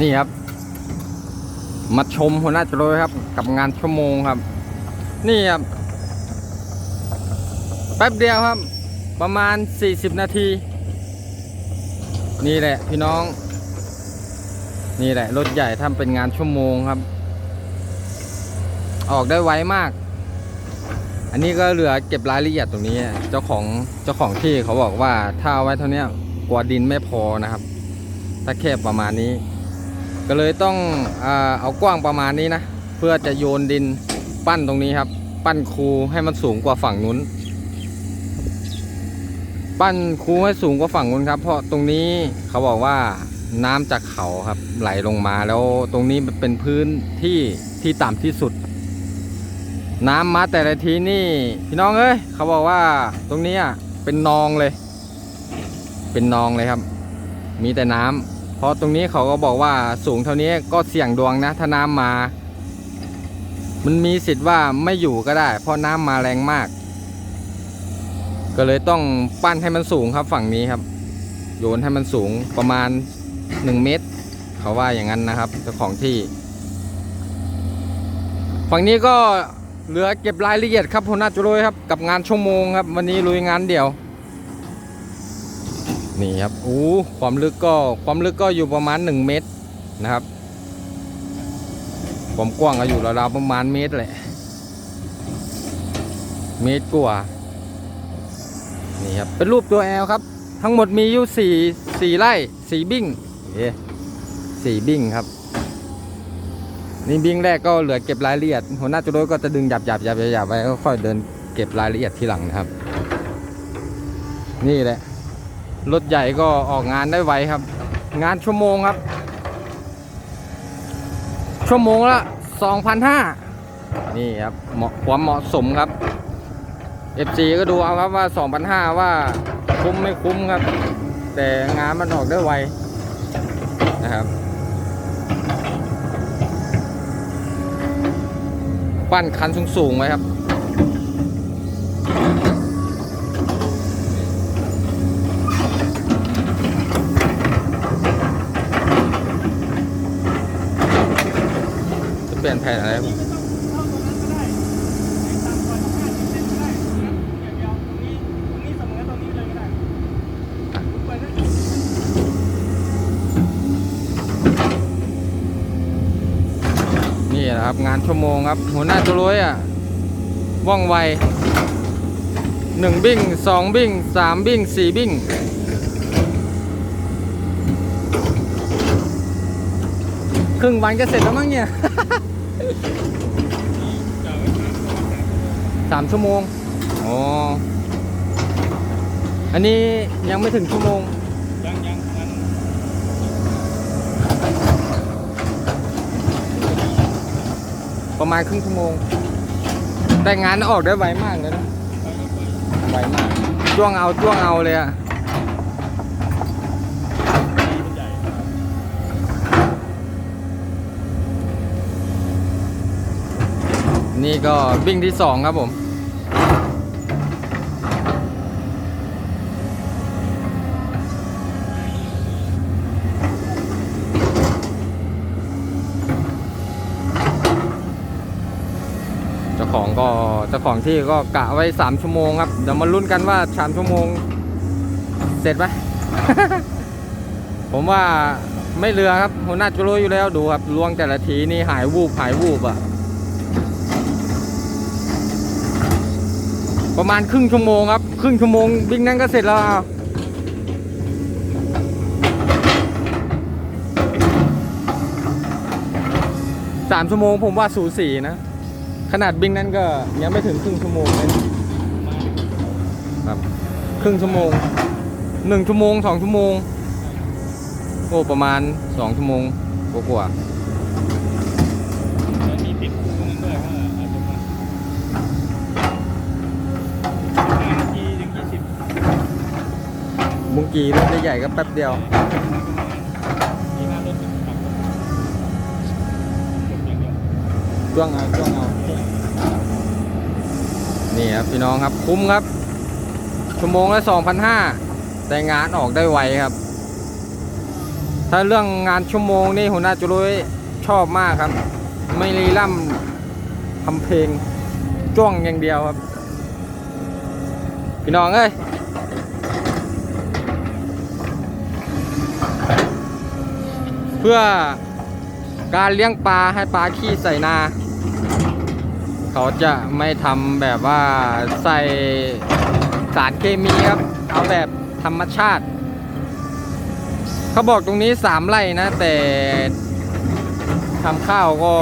นี่ครับ มาชมหัวหน้าจรวยครับ กับงานชั่วโมงครับ นี่ครับ แป๊บเดียวครับ ประมาณ 40 นาที นี่แหละพี่น้อง นี่แหละรถใหญ่ทำเป็นงานชั่วโมงครับ ออกได้ไวมาก อันนี้ก็เหลือเก็บรายละเอียดตรงนี้ เจ้าของเจ้าของที่เขาบอกว่าถ้าเอาไว้เท่านี้กลัวดินไม่พอนะครับ ถ้าแคบประมาณนี้ ก็เลยต้องเอากว้างประมาณนี้นะ เพื่อจะโยนดินปั้นตรงนี้ครับ ปั้นคูให้มันสูงกว่าฝั่งนู้น ปั้นคูให้สูงกว่าฝั่งนู้นครับ เพราะตรงนี้เขาบอกว่าน้ำจากเขาครับไหลลงมาแล้วตรงนี้มันเป็นพื้นที่ที่ต่ำที่สุด น้ำมาแต่ละทีนี่ พี่น้องเอ้ยเขาบอกว่าตรงนี้อะเป็นนองเลย เป็นนองเลยครับ มีแต่น้ำ เพราะตรงนี้เขาก็บอกว่าสูงเท่านี้ก็เสี่ยงดวงนะถ้าน้ำมา มันมีสิทธิ์ว่าไม่อยู่ก็ได้ เพราะน้ำมาแรงมาก ก็เลยต้องปั้นให้มันสูงครับฝั่งนี้ครับ โยนให้มันสูงประมาณ 1 เมตร เขาว่าอย่างนั้นนะครับเจ้าของที่ ฝั่งนี้ก็เหลือเก็บรายละเอียดครับหัวหน้าจุโรยครับกับงานชั่วโมงครับ วันนี้ลุยงานเดี่ยว นี่ครับอู้ความลึกก็ความลึกก็อยู่ประมาณ 1 เมตรนะครับความกว้างก็อยู่ราวๆประมาณเมตรแหละเมตรกว่านี่ครับเป็นรูปตัวแอลครับ ทั้งหมดมีอยู่สี่สี่ไร่สี่บิ้งเอ๊สี่บิ้งครับนี่บิ้งแรกก็เหลือเก็บรายละเอียดหัวหน้าจุโรยก็จะดึงหยับหยับหยับหยับไว้ก็ค่อยเดินเก็บรายละเอียดทีหลังนะครับ นี่แหละ รถใหญ่ก็ออกงานได้ไวครับ งานชั่วโมงครับ ชั่วโมงละ2,500นี่ครับเหมาะความเหมาะสมครับ FC ก็ดูเอาครับว่า2,500ว่าคุ้มไม่คุ้มครับ แต่งานมันออกได้ไวนะครับปั้นคันสูงๆไว้ครับ จะเปลี่ยนแผ่อะไรนี่แหละครับงานชั่วโมงครับ หัวหน้าตัวรวยอะว่องไวหนึ่งบิ้งสองบิ้งสามบิ้งสี่บิ้งครึ่งวันก็เสร็จแล้วมั้งเนี่ย สามชั่วโมง อ๋อ อันนี้ยังไม่ถึงชั่วโมง ยังยังมันประมาณครึ่งชั่วโมง แต่งานออกได้ไวมากเลยนะ ไวมาก จ้วงเอาจ้วงเอาเลยอะ ใหญ่ นี่ก็วิ่งที่สองครับผม เจ้าของก็เจ้าของที่ก็กะไว้สามชั่วโมงครับ เดี๋ยวมาลุ้นกันว่าสามชั่วโมง เสร็จไหม ผมว่าไม่เรือครับหัวหน้าจุโรยอยู่แล้วดูครับลวงแต่ละทีนี่หายวูบหายวูบอะ ประมาณครึ่งชั่วโมงครับ ครึ่งชั่วโมงวิ่งนั่นก็เสร็จแล้วสามชั่วโมงผมว่าสูสีนะ ขนาดบิงนั้นก็ยังไม่ถึงครึ่งชั่วโมงเลยครับครึ่งชั่วโมงหนึ่งชั่วโมงสองชั่วโมงโอ้ประมาณสองชั่วโมงกว่า แล้วมีติดตรงนั้นด้วยว่าอาจจะมาห้านาทีถึงยี่สิบ ๆ มุงกีรถใหญ่ๆก็แป๊บเดียวมีหน้ารถขับรถอย่างเดียว จ้วงเอาจ้วงเอา นี่ครับพี่น้องครับคุ้มครับ ชั่วโมงละ2,500 แต่งานออกได้ไวครับ ถ้าเรื่องงานชั่วโมงนี่หัวหน้าจุลุยชอบมากครับ ไม่รีล่ำทำเพลงจ้วงอย่างเดียวครับ พี่น้องเอ้ย เพื่อการเลี้ยงปลาให้ปลาขี้ใส่นา เขาจะไม่ทำแบบว่าใส่สารเคมีครับ เอาแบบธรรมชาติ เขาบอกตรงนี้สามไร่นะ แต่ทำข้าวก็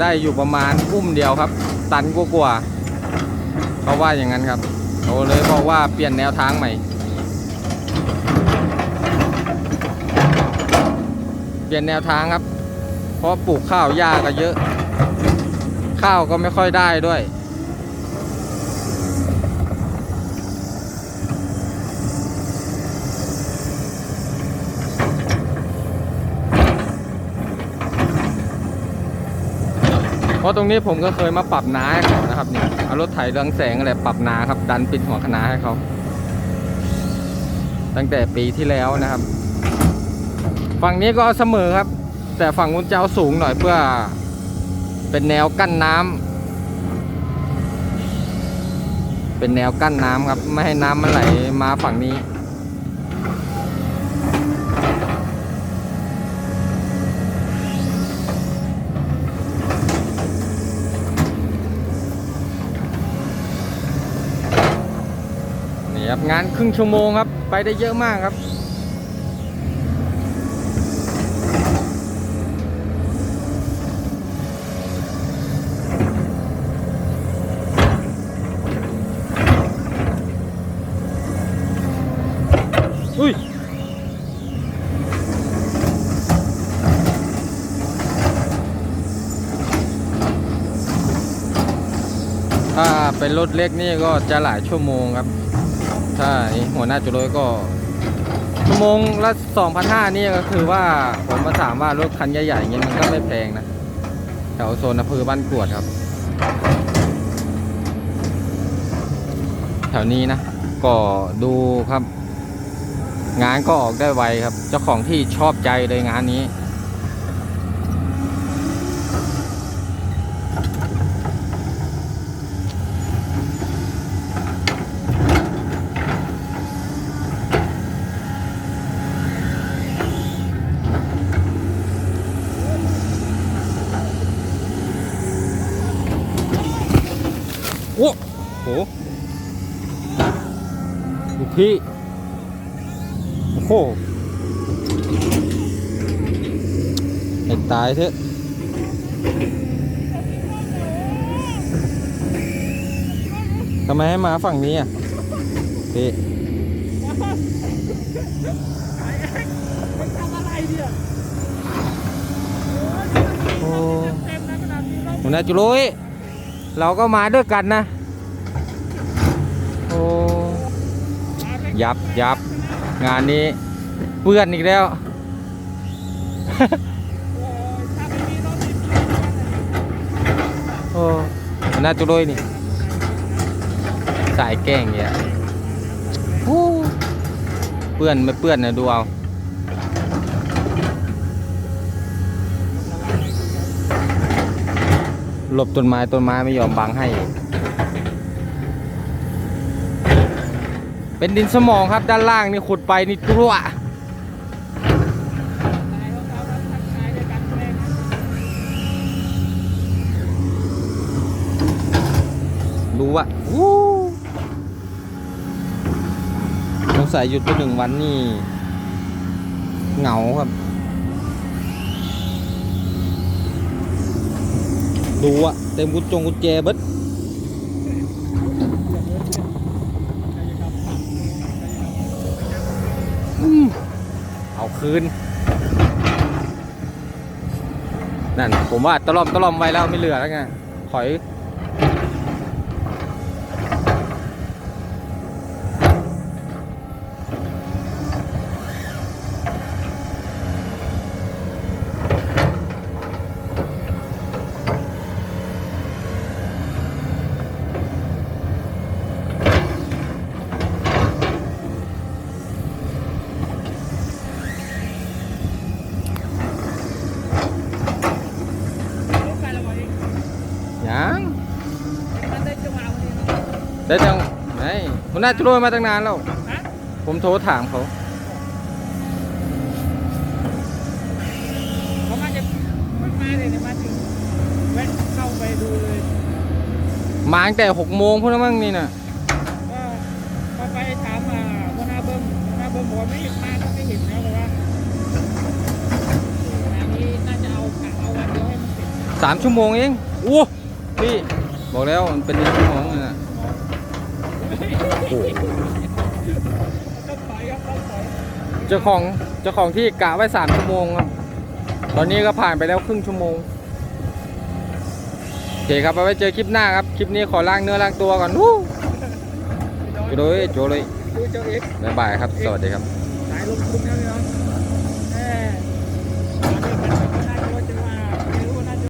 ได้อยู่ประมาณอุ้มเดียวครับ ตันกว่าๆเขาว่าอย่างนั้นครับเขาเลยบอกว่าเปลี่ยนแนวทางใหม่ เป ลี่ยนแนวทางครับ เพราะปลูกข้าวหญ้าก็เยอะ ข้าวก็ไม่ค่อยได้ด้วย เพราะตรงนี้ผมก็เคยมาปรับนาให้เขานะครับเนี่ยเอารถไถเรืองแสงอะไรปรับนาครับ ดันปิดหัวคะนาให้เขาตั้งแต่ปีที่แล้วนะครับ ฝั่งนี้ก็เสมอครับ แต่ฝั่งนู้นจะเอาสูงหน่อยเพื่อ เป็นแนวกั้นน้ำเป็นแนวกั้นน้ำครับ ไม่ให้น้ำมันไหลมาฝั่งนี้นี่ครับงานครึ่งชั่วโมงครับ ไปได้เยอะมากครับ อุ้ยถ้าเป็นรถเล็กนี่ก็จะหลายชั่วโมงครับ ถ้าหัวหน้าจุดรถก็ ชั่วโมงละ2,500นี่ก็คือว่าผมมาถามว่ารถคันใหญ่ๆอย่างเงี้ยมันก็ไม่แพงนะแถวโซนอำเภอบ้านกวดครับ แถวนี้นะ ก็ดูครับ งานก็ออกได้ไวครับ เจ้าของที่ชอบใจเลยงานนี้โอ้โหพี่ โอ้โหให้ตายเถอะทำไมให้มาฝั่งนี้อะพี่มันทำอะไรเนี่ยโอ้เต็มนะขนาดนี้แล้วหัวหน้าจุลุยเราก็มาด้วยกันนะ โอ้ ยับยับ งานนี้เปื้อนอีกแล้ว โอ้น้าจุลุยนี่ สายแกล้งเนี่ยโอ้เปื้อนไม่เปื้อนนะดูเอาหลบต้นไม้ต้นไม้ไม่ยอมบังให้ เป็นดินสมองครับด้านล่างนี่ขุดไปนี่กลัวตายของเขาแล้วทักทายด้วยกันแรงดูว่าวู้สงสัยหยุดไปหนึ่งวันนี่ เหงาครับ ดูอะเต็มกุญจงกุญแจเบิด คืน นั่น ผมว่าตะล่อมตะล่อมไว้แล้วไม่เหลือแล้วไงถอย ได้จังไอ้หัวหน้าจุโรยมาตั้งนานแล้วฮะผมโทรถามเขาเขามาจะเพิ่งมาเลยเนี่ยมาถึงแวะเข้าไปดูเลยมาตั้งแต่หกโมงพุ่นแล้วมั้งนี่น่ะก็พอไปถามอ่าหัวหน้าเบิ้มหัวหน้าเบิ้มบอกว่าไม่มาก็ไม่เห็นนะบอกว่างานนี้น่าจะเอากะเอาวันเดียวให้มันเสร็จสามชั่วโมงเองอู้พี่บอกแล้วมันเป็นชั่วโมงนั่นน่ะโอ้โหต้องถอยครับต้องถอย เจ้าของเจ้าของที่กะไว้สามชั่วโมงครับ ตอนนี้ก็ผ่านไปแล้วครึ่งชั่วโมงโอเคครับเอาไว้เจอคลิปหน้าครับ คลิปนี้ขอล้างเนื้อล้างตัวก่อนวู้โจเลยโจเลยดูเจ้าเอ็กซ์บ๊ายบายครับ สวัสดีครับ